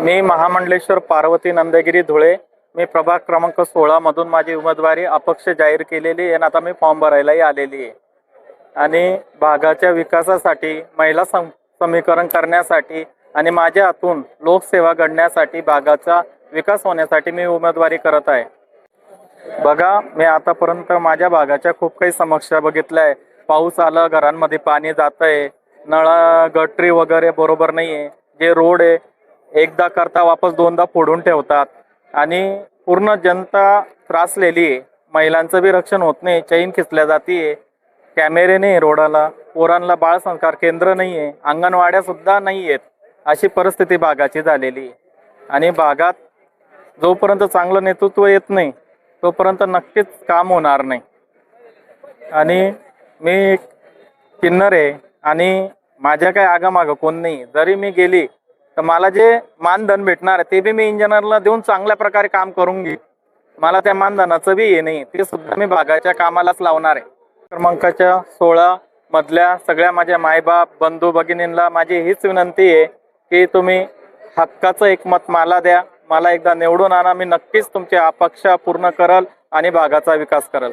मी महामंडलेश्वर पार्वती नंदगिरी धुळे मी प्रभाग क्रमांक सोळा मधून माझी उमेदवारी अपक्ष जाहीर केलेली आहे आणि आता मी फॉर्म भरायलाही आलेली आहे. आणि भागाच्या विकासासाठी महिला सम समीकरण करण्यासाठी आणि माझ्या हातून लोकसेवा घडण्यासाठी भागाचा विकास होण्यासाठी मी उमेदवारी करत आहे. बघा मी आतापर्यंत माझ्या भागाच्या खूप काही समस्या बघितल्या आहे. पाऊस आला घरांमध्ये पाणी जात आहे नळा गटरी वगैरे बरोबर नाही आहे जे रोड आहे एकदा करता वापस दोनदा फोडून ठेवतात. आणि पूर्ण जनता त्रासलेली आहे. महिलांचं बी रक्षण होत नाही. चैन खिचल्या जाते कॅमेरे नाही आहे रोडाला. पोरांना बाळसंस्कार केंद्र नाही आहे. अंगणवाड्यासुद्धा नाही आहेत. अशी परिस्थिती भागाची झालेली आहे. आणि भागात जोपर्यंत चांगलं नेतृत्व येत नाही तोपर्यंत नक्कीच काम होणार नाही. आणि मी किन्नर आहे. आणि माझ्या काही आगामागं कोण नाही. जरी मी गेली तर मला जे मानधन भेटणार आहे ते बी मी इंजिनियरला देऊन चांगल्या प्रकारे काम करून घेईन. मला त्या मानधनाचं बी हे नाही ते सुद्धा मी भागाच्या कामालाच लावणार आहे. क्रमांकाच्या सोळा मधल्या सगळ्या माझ्या मायबाप बंधू भगिनींना माझी हीच विनंती आहे की तुम्ही हक्काचं एक मत मला द्या. मला एकदा निवडून आणा. मी नक्कीच तुमची अपेक्षा पूर्ण करल आणि भागाचा विकास करल.